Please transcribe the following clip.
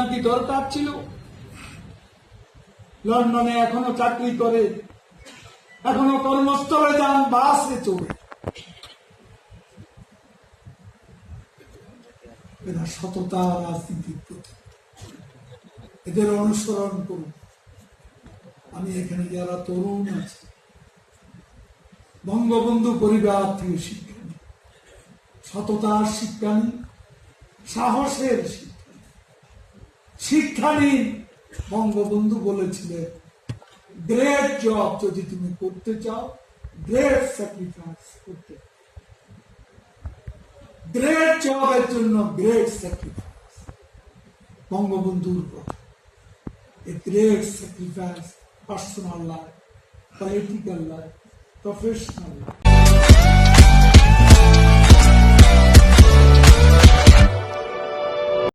শান্তি দরকার ছিল। লন্ডনে এখনও চাকরি করে, এখনও কর্মস্থলে যান, বাসে চলে এরা সততা রাজনীতির প্রতি এদের অনুসরণ করুন। আমি এখানে যারা তরুণ আছি, বঙ্গবন্ধু পরিবার থেকে শিক্ষা সততার শিক্ষা সাহসের শিক্ষা শিক্ষা নিন বঙ্গবন্ধু বলেছিলেন গ্রেট জব যদি তুমি করতে চাও গ্রেট স্যাক্রিফাইস করতে গ্রেট জবের জন্য গ্রেট স্যাক্রিফাইস বঙ্গবন্ধুর a great sacrifice, personal life, political life, professional life.